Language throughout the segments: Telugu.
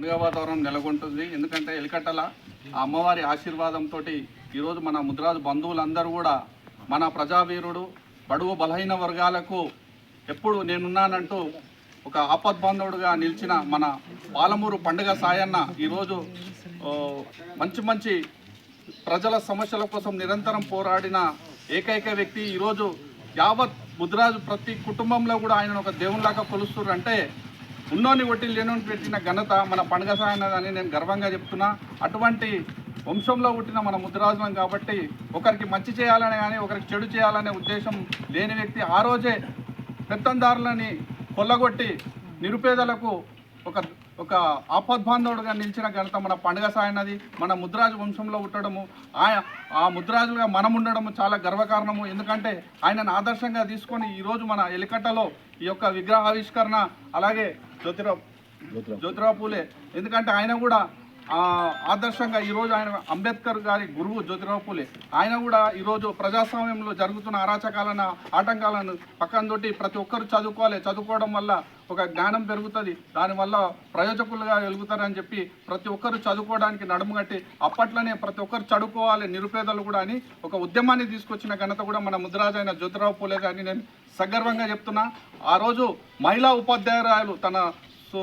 పండుగ వాతావరణం నెలకొంటుంది. ఎందుకంటే ఎలికట్టల ఆ అమ్మవారి ఆశీర్వాదంతో ఈరోజు మన ముద్రాజు బంధువులందరూ కూడా మన ప్రజావీరుడు బడుగు బలహీన వర్గాలకు ఎప్పుడు నేనున్నానంటూ ఒక ఆపద్బాంధవుడుగా నిలిచిన మన పాలమూరు పండుగ సాయన్న ఈరోజు మంచి మంచి ప్రజల సమస్యల కోసం నిరంతరం పోరాడిన ఏకైక వ్యక్తి ఈరోజు యావత్ ముద్రాజు ప్రతి కుటుంబంలో కూడా ఆయన ఒక దేవునిలాగా కొలుస్తున్నారు అంటే ఉన్నోని కొట్టి లేనోని పెట్టిన ఘనత మన పండుగ సాయనదని నేను గర్వంగా చెప్తున్నా. అటువంటి వంశంలో పుట్టిన మన ముద్రాజులం కాబట్టి ఒకరికి మంచి చేయాలని కానీ ఒకరికి చెడు చేయాలనే ఉద్దేశం లేని వ్యక్తి ఆ రోజే పెత్తందారులని కొల్లగొట్టి నిరుపేదలకు ఒక ఒక ఆపద్బాంధవుడుగా నిలిచిన ఘనత మన పండుగ సాయనది. మన ముద్రాజు వంశంలో ఉండడము ఆయన ఆ ముద్రాజులుగా మనం ఉండడము చాలా గర్వకారణము. ఎందుకంటే ఆయనను ఆదర్శంగా తీసుకొని ఈరోజు మన ఎలికట్టలో ఈ యొక్క విగ్రహావిష్కరణ అలాగే జ్యోతిరావు. జ్యోతిరావు. పూలే. ఎందుకంటే ఆయన కూడా ఆదర్శంగా ఈరోజు ఆయన అంబేద్కర్ గారి గురువు జ్యోతిరావు పూలే. ఆయన కూడా ఈరోజు ప్రజాస్వామ్యంలో జరుగుతున్న అరాచకాలను ఆటంకాలను పక్కన తోటి ప్రతి ఒక్కరు చదువుకోవాలి. చదువుకోవడం వల్ల ఒక జ్ఞానం పెరుగుతుంది. దానివల్ల ప్రయోజకులుగా వెలుగుతారని చెప్పి ప్రతి ఒక్కరు చదువుకోవడానికి నడుము కట్టి అప్పట్లోనే ప్రతి ఒక్కరు చదువుకోవాలి నిరుపేదలు కూడా అని ఒక ఉద్యమాన్ని తీసుకొచ్చిన ఘనత కూడా మన ముద్రాజు అయిన జ్యోతిరావు పూలే గారిని నేను సగర్వంగా చెప్తున్నా. ఆ రోజు మహిళా ఉపాధ్యాయురాయలు తన సో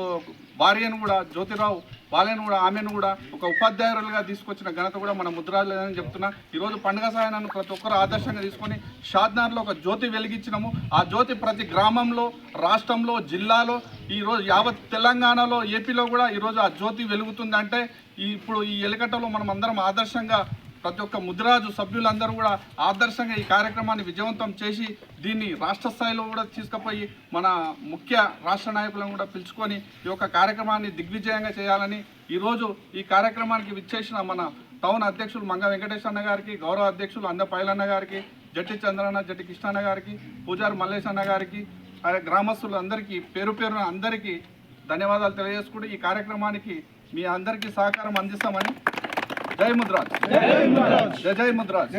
భార్యను కూడా జ్యోతిరావు వాళ్ళని కూడా ఆమెను కూడా ఒక ఉపాధ్యాయులుగా తీసుకొచ్చిన ఘనత కూడా మన ముద్రాలేదని చెప్తున్నా. ఈరోజు పండుగ సాయనాన్ని ప్రతి ఒక్కరు ఆదర్శంగా తీసుకొని షాద్నార్లో ఒక జ్యోతి వెలిగించినాము. ఆ జ్యోతి ప్రతి గ్రామంలో రాష్ట్రంలో జిల్లాలో ఈరోజు యావత్ తెలంగాణలో ఏపీలో కూడా ఈరోజు ఆ జ్యోతి వెలుగుతుందంటే ఇప్పుడు ఈ ఎలికట్టలో మనం అందరం ఆదర్శంగా ప్రతి ఒక్క ముద్రాజు సభ్యులందరూ కూడా ఆదర్శంగా ఈ కార్యక్రమాన్ని విజయవంతం చేసి దీన్ని రాష్ట్ర స్థాయిలో కూడా తీసుకుపోయి మన ముఖ్య రాష్ట్ర నాయకులను కూడా పిలుచుకొని ఈ యొక్క కార్యక్రమాన్ని దిగ్విజయంగా చేయాలని ఈరోజు ఈ కార్యక్రమానికి విచ్చేసిన మన టౌన్ అధ్యక్షులు మంగ వెంకటేశ్వరన్న గారికి గౌరవ అధ్యక్షులు అంద పైలన్న గారికి జట్టి చంద్రన్న జట్టి కృష్ణన్న గారికి పూజారి మల్లేశన్న గారికి గ్రామస్తులందరికీ పేరు పేరున అందరికీ ధన్యవాదాలు తెలియజేసుకుంటూ ఈ కార్యక్రమానికి మీ అందరికీ సహకారం అందిస్తామని జై ముద్రాజ్. జై జై ముద్రాజ్.